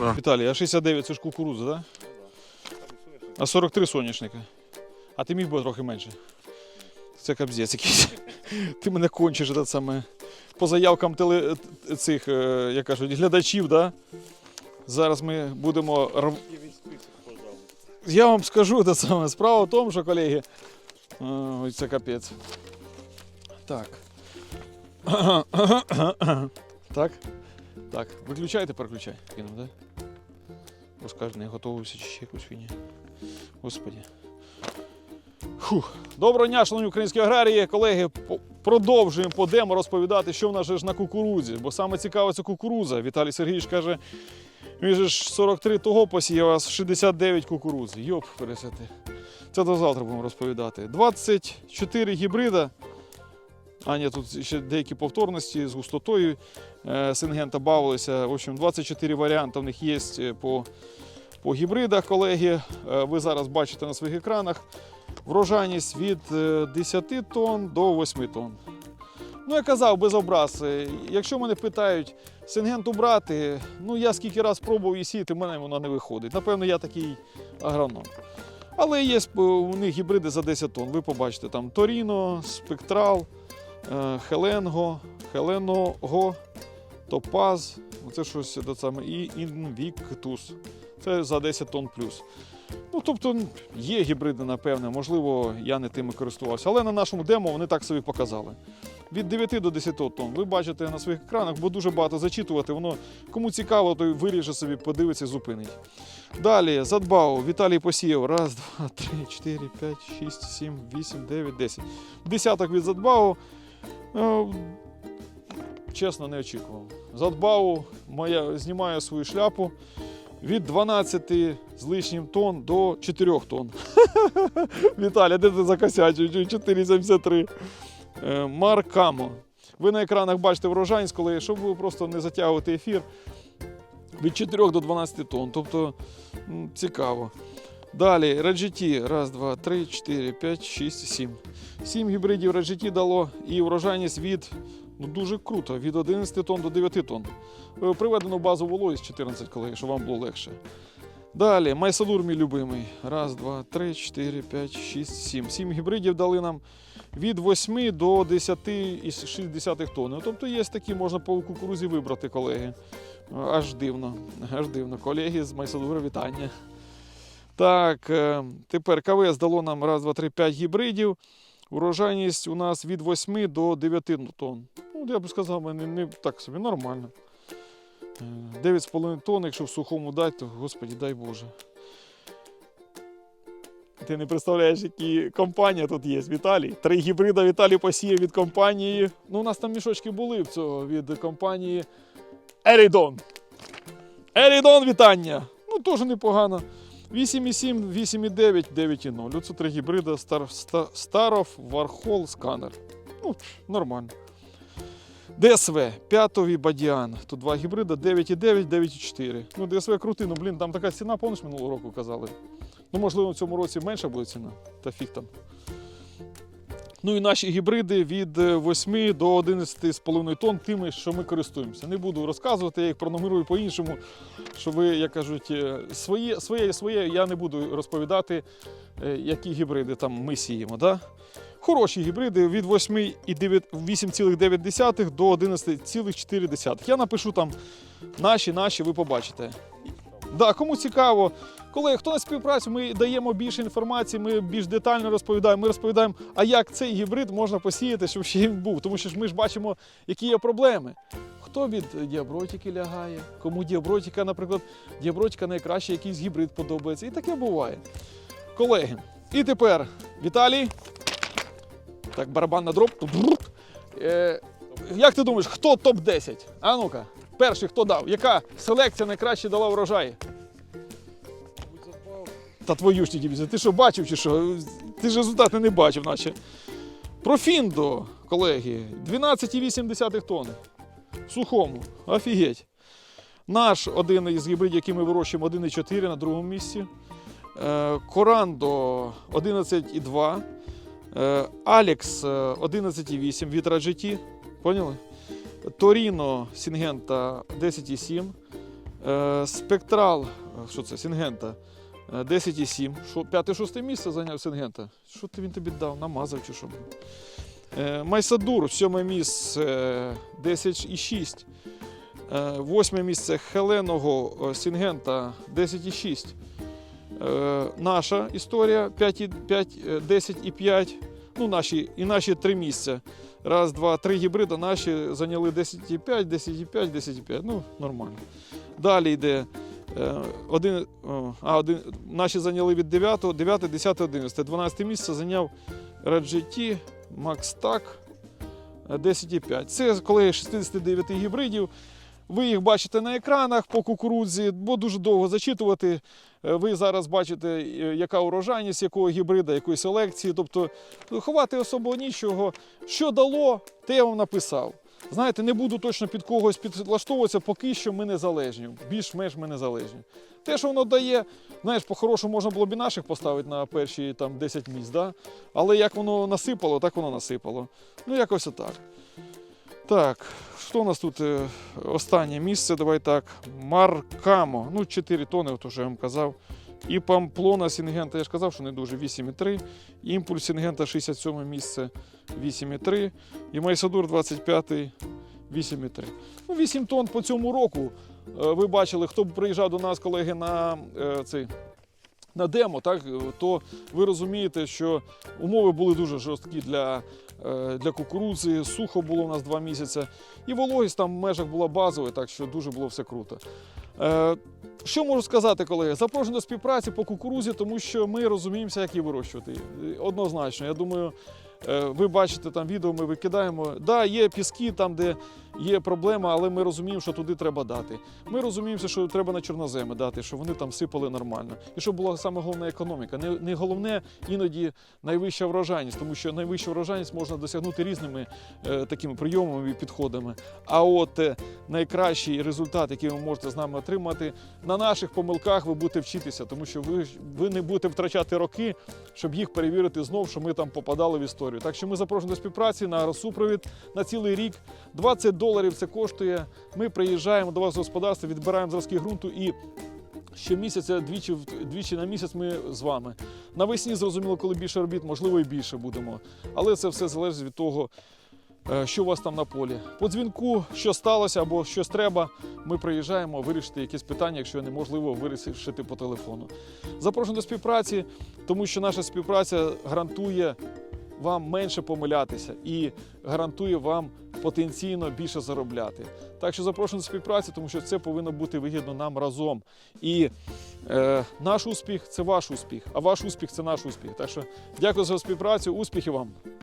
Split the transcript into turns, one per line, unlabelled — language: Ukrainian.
да.
Віталій, а 69 це ж кукурудза, так? Да? А 43 соняшника. А ти міг би трохи менше. Це кабзець якийсь. Ти мене кончиш так саме. По заявкам теле, цих, е, як кажуть, глядачів, да? Зараз ми будемо. Я вам скажу те саме. Справа в тому, що, колеги. е, Ой, це капець. Так. Так. Так. Виключайте, переключай. Кинув, да? Розкаже, не готувався чи ще якусь фігню. Господі. Фух. Доброго дня, шановні українські аграрії. Колеги, продовжуємо по демо розповідати, що в нас же ж на кукурудзі. Бо саме цікаве це кукурудза. Віталій Сергійович каже, він же ж 43 того посіяв, а 69 кукурудзи. Йоп, пересяти. Це до завтра будемо розповідати. 24 гібрида. А, ні, тут ще деякі повторності з густотою сингента бавилися. В общем, 24 варіанти в них є е, по, по гібридах, колеги. Е, Ви зараз бачите на своїх екранах. Врожайність від е, 10 тонн до 8 тонн. Ну, я казав, без образ. Е, Якщо мене питають сингенту брати, ну я скільки раз пробував і сіяти, в мене воно не виходить. Напевно, я такий агроном. Але є у них гібриди за 10 тонн. Ви побачите там Торіно, Спектрал, е, Хеленго, Хеленого, Топаз. Оце щось те саме, і Інвіктус. Це за 10 тонн плюс. Ну, тобто є гібриди, напевне, можливо, я не тими користувався. Але на нашому демо вони так собі показали. Від 9 до 10 тонн. Ви бачите на своїх екранах, бо дуже багато зачитувати. Воно кому цікаво, той виріже собі, подивиться, зупинить. Далі, задбав, Віталій посіяв. Раз, два, три, чотири, п'ять, шість, сім, вісім, дев'ять, десять. Десяток від задбаву. Е, Чесно, не очікував. Задбаву, моя, знімаю свою шляпу від 12 з лишнім тонн до 4 тонн. Віталя, де ти закосячив? 4,73. Е, Маркамо. Ви на екранах бачите врожайність, коли, щоб просто не затягувати ефір. Від 4 до 12 тонн. Тобто цікаво. Далі Раджеті. Раз, два, три, чотири, п'ять, шість, сім. Сім гібридів Раджеті дало і врожайність від ну, дуже круто, від 11 тонн до 9 тонн. Е, Приведено базу вологість 14 колеги, щоб вам було легше. Далі, Майсадур, мій любимий. Раз, два, три, чотири, п'ять, шість, сім. Сім гібридів дали нам від 8 до 10,6 тонн. Ну, Тобто є такі, можна по кукурузі вибрати, колеги. Аж дивно, аж дивно. Колеги з Майсадура, вітання. Так, е, тепер КВС дало нам раз, два, три, п'ять гібридів. Урожайність у нас від 8 до 9 тонн. Ну, я б сказав, не, не так собі нормально. Е, 9,5 тонн, якщо в сухому дати, то господі, дай Боже. Ти не представляєш, які компанія тут є. Віталій. Три гібрида Віталій посіяв від компанії. Ну, у нас там мішочки були в цього від компанії Ерідон. Ерідон, вітання! Ну, теж непогано. 8,7, 8,9, 9,0. Оце три гібрида Стар, Ста- Старов, Вархол, Сканер. Ну, нормально. ДСВ, п'ятовий Бадіан. Тут два гібрида, 9,9, 9,4. Ну, ДСВ крутий, ну блін, там така ціна, помниш, минулого року казали. Ну, можливо, в цьому році менша буде ціна, та фіг там. Ну і наші гібриди від е, 8 до 11,5 тонн тими, що ми користуємося. Не буду розказувати, я їх пронумерую по-іншому, що ви, як кажуть, е, своє, своє, своє я не буду розповідати, е, які гібриди там ми сіємо. Да? Хороші гібриди від 8,9 до 11,4. Я напишу там наші, наші, ви побачите. Да, кому цікаво, коли хто на співпрацю, ми даємо більше інформації, ми більш детально розповідаємо. Ми розповідаємо, а як цей гібрид можна посіяти, щоб ще він був. Тому що ж ми ж бачимо, які є проблеми. Хто від діабротики лягає, кому діабротика, наприклад, діабротика найкраще, якийсь гібрид подобається. І таке буває. Колеги, і тепер Віталій. Так, барабан на дроб. Е, як ти думаєш, хто топ-10? А ну-ка, перший хто дав? Яка селекція найкраще дала врожай? Та твою ж дивізію, ти що бачив чи що? Ти ж результати не бачив, наче. Профіндо, колеги, 12,8 тонни. В сухому. Офігеть. Наш один із гібридів, який ми вирощуємо, 1,4 на другому місці. Е, Корандо 11,2. Е, Алекс е, 11,8 від Раджеті. Поняли? Торіно Сінгента 10,7. Е, Спектрал, е, що це, Сінгента, е, 10,7. П'яте-шосте місце зайняв Сінгента. Що ти він тобі дав? Намазав чи що? Майсадур, сьоме місце, е, 10,6. Е, Восьме місце Хеленого Сінгента 10,6. Е, Наша історія 5, 5, 10 і 5. Ну, наші, і наші три місця. Раз, два, три гібрида наші зайняли 10,5, 10,5, 10,5. Ну, нормально. Далі йде е, один, а, один, наші зайняли від 9, 9, 10, 11. 12 місце зайняв Раджеті, Макстак 10,5. Це колеги 69 гібридів. Ви їх бачите на екранах по кукурудзі, бо дуже довго зачитувати. Е, Ви зараз бачите, е, яка урожайність, якого гібрида, якої селекції. Тобто ховати особо нічого. Що дало, те я вам написав. Знаєте, не буду точно під когось підлаштовуватися, поки що ми незалежні. Більш-менш ми незалежні. Те, що воно дає, знаєш, по-хорошому можна було б і наших поставити на перші там, 10 місць, да? але як воно насипало, так воно насипало. Ну, якось отак. Так, що у нас тут е, останнє місце? Давай так. Маркамо. Ну, 4 тони, то що я вам казав. І Памплона Сінгента, я ж казав, що не дуже 8,3. Імпульс Сінгента 67 місце 8,3. І Майсадур 25 8,3. Ну, 8 тонн по цьому року. Е, Ви бачили, хто б приїжджав до нас, колеги, на е, цей. На демо, так, то ви розумієте, що умови були дуже жорсткі для, е, для кукурудзи, сухо було у нас два місяці, і вологість там в межах була базова, так що дуже було все круто. Е, Що можу сказати, колеги? Запрошую до співпраці по кукурузі, тому що ми розуміємося, як її вирощувати. Однозначно, я думаю, ви бачите там відео, ми викидаємо. Да, є піски там, де є проблема, але ми розуміємо, що туди треба дати. Ми розуміємо, що треба на чорноземи дати, щоб вони там сипали нормально. І щоб була саме головна економіка. Не, не головне іноді найвища врожайність, тому що найвищу врожайність можна досягнути різними е, такими прийомами і підходами. А от е, найкращий результат, який ви можете з нами отримати, на наших помилках ви будете вчитися, тому що ви, ви не будете втрачати роки, щоб їх перевірити знов, що ми там попадали в історію. Так що ми запрошуємо до співпраці на агросупровід на цілий рік. 20 доларів це коштує. Ми приїжджаємо до вас в господарство, відбираємо зразки ґрунту і. Щомісяця, двічі, двічі на місяць ми з вами. Навесні, зрозуміло, коли більше робіт, можливо, і більше будемо. Але це все залежить від того, е, що у вас там на полі. По дзвінку, що сталося або щось треба, ми приїжджаємо вирішити якісь питання, якщо неможливо вирішити по телефону. Запрошую до співпраці, тому що наша співпраця гарантує вам менше помилятися і гарантує вам потенційно більше заробляти. Так що запрошую до співпраці, тому що це повинно бути вигідно нам разом. І е, наш успіх це ваш успіх, а ваш успіх це наш успіх. Так що дякую за співпрацю, успіхів вам!